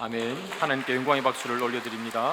아멘. 하나님께 영광의 박수를 올려드립니다.